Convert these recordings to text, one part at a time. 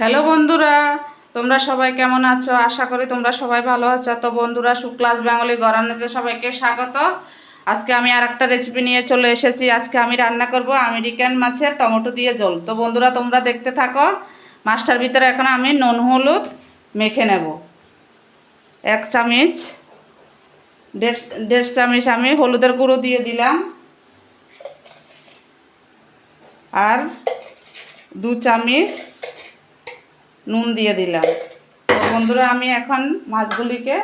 Hello বন্ধুরা, তোমরা সবাই কেমন আছো? আশা করি তোমরা সবাই ভালো আছো। তো বন্ধুরা, শুক্লাস বেঙ্গলি গরান্নতে সবাইকে স্বাগত। আজকে আমি আর একটা রেসিপি নিয়ে চলে এসেছি। আজকে আমি রান্না করব আমেরিকান মাছের টমেটো দিয়ে জল তো বন্ধুরা, তোমরা দেখতে থাকো। মাছটার ভিতরে এখন আমি নুন, হলুদ মেখে নেব। এক চামচ, দেড় দেড় চামচ আমি হলুদের গুঁড়ো দিয়ে দিলাম। আর দু চামচ নুন দিয়ে দিলাম। তো বন্ধুরা, আমি এখন মাছগুলিকে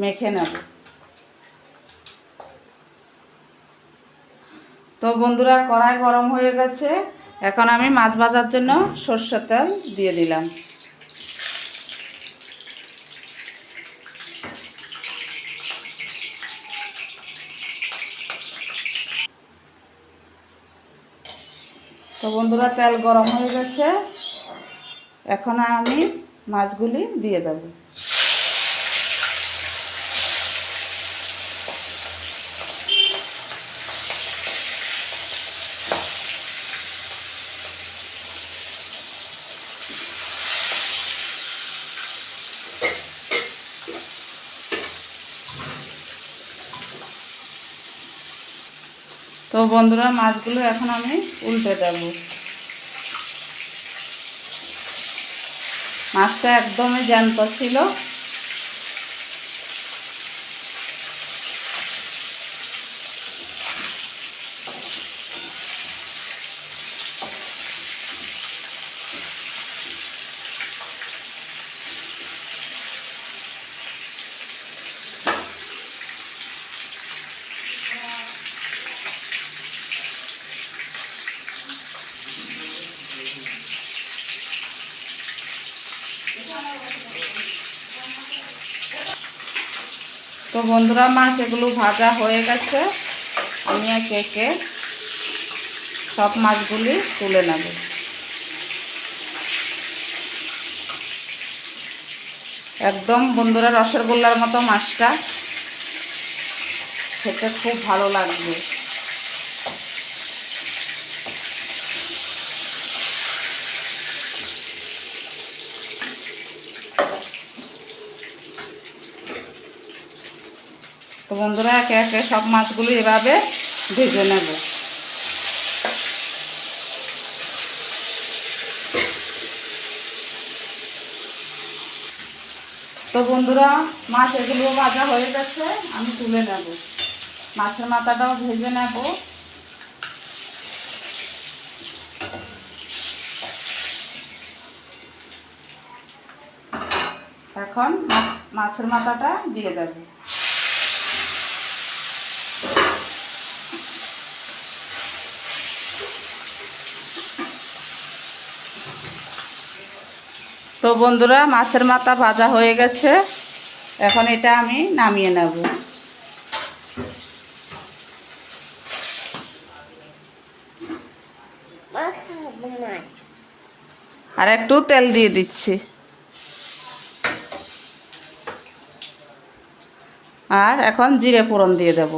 মেখে নেব। তো বন্ধুরা, কড়াই গরম হয়ে গেছে। এখন আমি মাছ ভাজার জন্য সর্ষের তেল দিয়ে দিলাম। তো বন্ধুরা, তেল গরম হয়ে গেছে। এখন আমি মাছগুলি দিয়ে দেব। তো বন্ধুরা মাছগুলো এখন আমি উল্টে দেবো। মাছটা একদমই জ্যান্ত ছিল। তো বন্ধুরা মাছ এগুলো ভাজা হয়ে গেছে। আমি একে সব মাছগুলি তুলে নেব। একদম বন্ধুরা রসের গোল্লার মতো মাছটা খেতে খুব ভালো লাগবে। তো বন্ধুরা, একে একে সব মাছগুলো এভাবে ভেজে নেব। তো বন্ধুরা, মাছ এগুলো ভাজা হয়ে গেছে, আমি তুলে নেব। মাছের মাথাটাও ভেজে নেব। এখন মাছের মাথাটা দিয়ে দেবো। বন্ধুরা, মাছের মাথা ভাজা হয়ে গেছে। এখন এটা আমি নামিয়ে নেব। আর একটু তেল দিয়ে দিচ্ছি। আর এখন জিরে ফোড়ন দিয়ে দেব।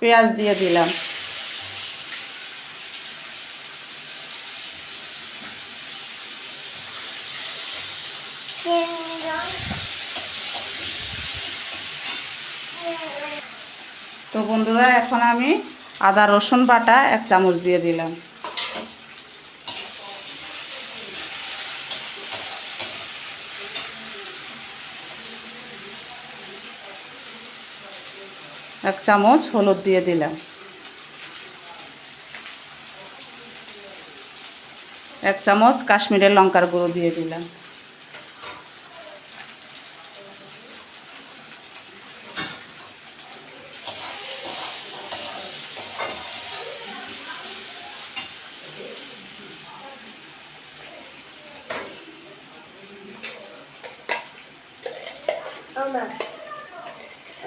পেঁয়াজ দিয়ে দিলাম। তো বন্ধুরা এখন আমি আদা রসুন বাটা এক চামচ দিয়ে দিলাম। এক চামচ হলুদ দিয়ে দিলাম। এক চামচ কাশ্মীরের লঙ্কার গুঁড়ো দিয়ে দিলাম।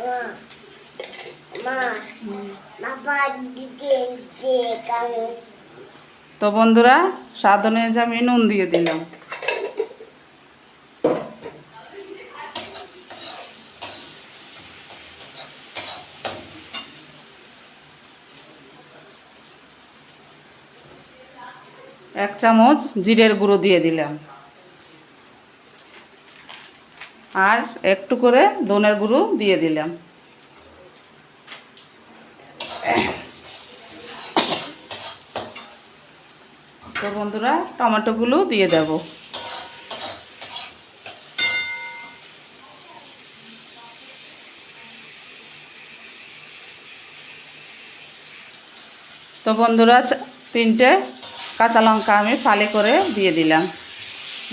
oh, তো বন্ধুরা স্বাদ অনুযায়ী আমি নুন দিয়ে দিলাম। এক চামচ জিরের গুঁড়ো দিয়ে দিলাম। আর একটু করে দনের গুঁড়ো দিয়ে দিলাম। বন্ধুরা টমেটোগুলো দিয়ে দেব। তো বন্ধুরা, তিনটে কাঁচা লঙ্কা আমি ফালি করে দিয়ে দিলাম।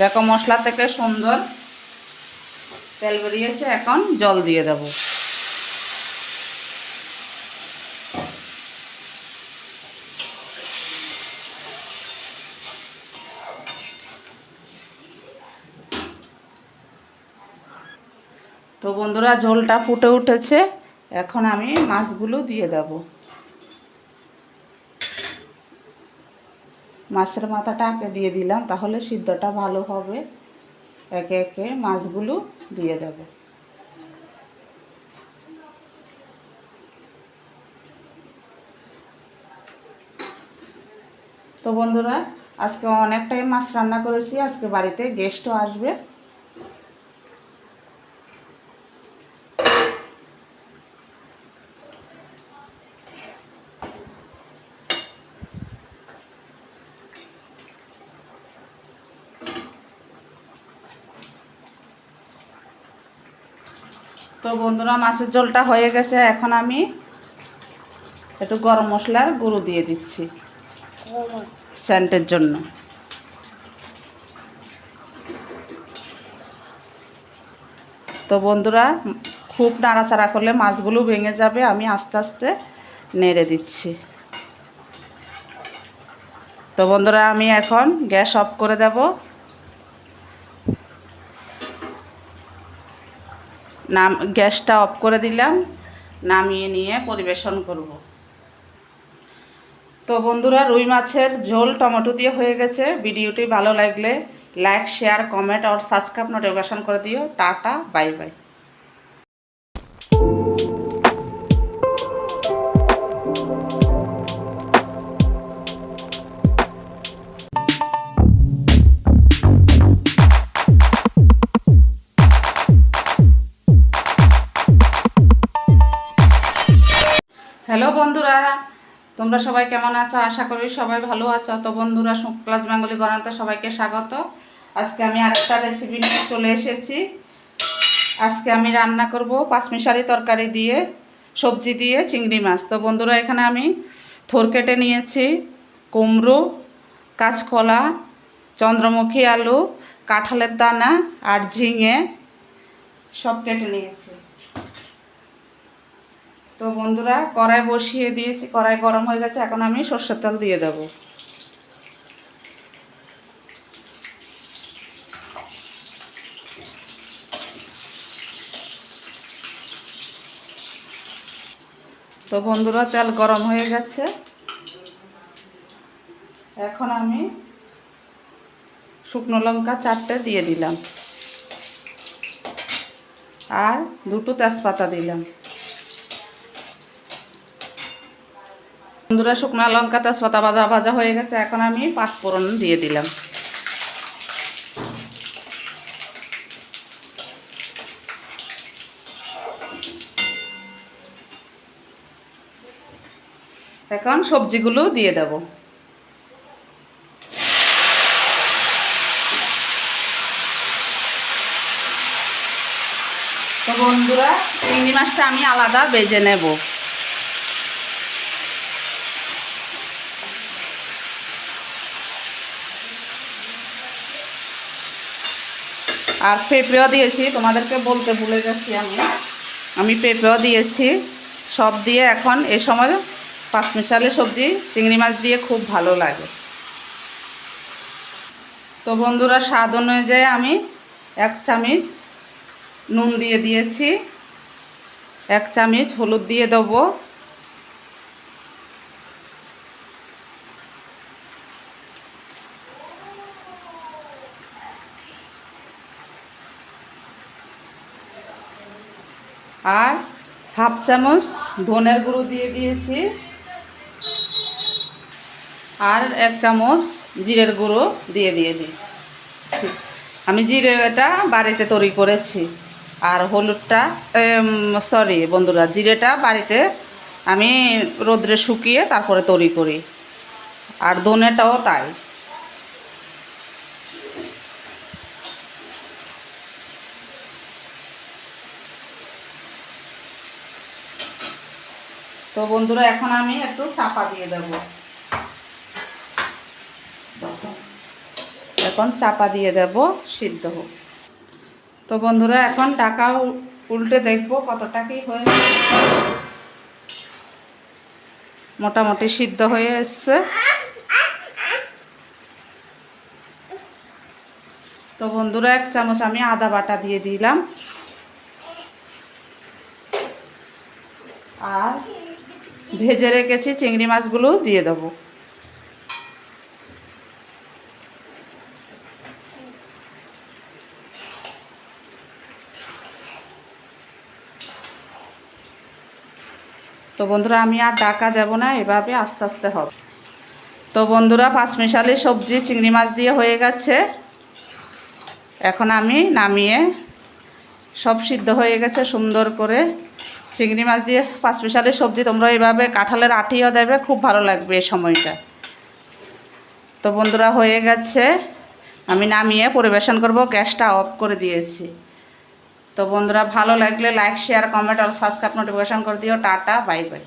দেখো মশলা থেকে সুন্দর তেল বেরিয়েছে, এখন জল দিয়ে দেবো। তো বন্ধুরা, ঝোলটা ফুটে উঠেছে। এখন আমি মাছগুলো দিয়ে দেব। মাছের মাথাটা আগে দিয়ে দিলাম, তাহলে সিদ্ধটা ভালো হবে। একে একে মাছগুলো দিয়ে দেব। তো বন্ধুরা, আজকে অনেকটাই মাছ রান্না করেছি, আজকে বাড়িতে গেস্টও আসবে। তো বন্ধুরা, মাছের ঝোলটা হয়ে গেছে। এখন আমি একটু গরম মশলার গুঁড়ো দিয়ে দিচ্ছি সেন্টের জন্য। তো বন্ধুরা, খুব নাড়াচাড়া করলে মাছগুলো ভেঙে যাবে। আমি আস্তে আস্তে নেড়ে দিচ্ছি। তো বন্ধুরা, আমি এখন গ্যাস অফ করে দেব। নাম, গ্যাসটা অফ করে দিলাম, নামিয়ে নিয়ে পরিবেশন করব। তো বন্ধুরা, রুই মাছের ঝোল টমেটো দিয়ে হয়ে গেছে। ভিডিওটি ভালো লাগলে লাইক, শেয়ার, কমেন্ট আর সাবস্ক্রাইব নোটিফিকেশন করে দিও। টাটা, বাই বাই। হ্যালো বন্ধুরা, তোমরা সবাই কেমন আছো? আশা করি সবাই ভালো আছো। তো বন্ধুরা শুক্লাস বেঙ্গলি গণাতে সবাইকে স্বাগত। আজকে আমি আরেকটা রেসিপি নিয়ে চলে এসেছি। আজকে আমি রান্না করব পাঁচমিশালি তরকারি দিয়ে, সবজি দিয়ে চিংড়ি মাছ। তো বন্ধুরা, এখানে আমি থোর কেটে নিয়েছি। কুমড়ো, কাঁচকলা, চন্দ্রমুখী আলু, কাঁঠালের দানা আর ঝিঙে সব কেটে নিয়েছি। তো বন্ধুরা, কড়াই বসিয়ে দিয়েছি, কড়াই গরম হয়ে গেছে, এখন আমি সর্ষের তেল দিয়ে দেব। তো বন্ধুরা, তেল গরম হয়ে গেছে। এখন আমি শুকনো লঙ্কা চারটে দিয়ে দিলাম। আর দুটো তেজপাতা দিলাম। বন্ধুরা, শুকনো লঙ্কা, তেজপাতা ভাজা ভাজা হয়ে গেছে। এখন আমি পাঁচ ফোড়ন দিয়ে দিলাম। এখন সবজিগুলো দিয়ে দেব। তো বন্ধুরা, চিংড়ি মাছটা আমি আলাদা বেজে নেব। আর পেঁপেও দিয়েছি, তোমাদেরকে বলতে ভুলে যাচ্ছি আমি। আমি পেঁপেও দিয়েছি, সব দিয়ে এখন এ সময় পাঁচমিশালি সবজি, চিংড়ি মাছ দিয়ে খুব ভালো লাগে। তো বন্ধুরা, স্বাদ অনুযায়ী আমি এক চামচ নুন দিয়ে দিয়েছি, এক চামচ হলুদ দিয়ে দেবো আর হাফ চামচ ধনের গুঁড়ো দিয়ে দিয়েছি। আর এক চামচ জিরের গুঁড়ো দিয়ে দিয়েছি। আমি জিরেটা বাড়িতে তৈরি করেছি। আর হলুদটা সরি বন্ধুরা, জিরেটা বাড়িতে আমি রোদ্রে শুকিয়ে তারপরে তৈরি করি। আর দোনেটাও তাই। তো বন্ধুরা, এখন আমি একটু চাপা দিয়ে দেব। এখন চাপা দিয়ে দেব, সিদ্ধ হোক। তো বন্ধুরা, এখন টাকা উল্টে দেখব কতটা কি হয়েছে। মোটামুটি সিদ্ধ হয়ে এসছে। তো বন্ধুরা, এক চামচ আমি আদা বাটা দিয়ে দিলাম আর ভেজে রেখেছি, চিংড়ি মাছগুলো দিয়ে দেবো। তো বন্ধুরা, আমি আর ডাকা দেব না, এভাবে আস্তে আস্তে হবে। তো বন্ধুরা, পাঁচমিশালি সবজি, চিংড়ি মাছ দিয়ে হয়ে গেছে। এখন আমি নামিয়ে সব সিদ্ধ হয়ে গেছে সুন্দর করে। চিংড়ি মাছ দিয়ে পাঁচ পেশালের সবজি, তোমরা এইভাবে কাঁঠালের আটিও দেবে, খুব ভালো লাগবে এই সময়টা। তো বন্ধুরা, হয়ে গেছে। আমি নামিয়ে পরিবেশন করব, গ্যাসটা অফ করে দিয়েছি। তো বন্ধুরা, ভালো লাগলে লাইক, শেয়ার, কমেন্ট আর সাবস্ক্রাইব নোটিফিকেশান করে দিও। টাটা, বাই বাই।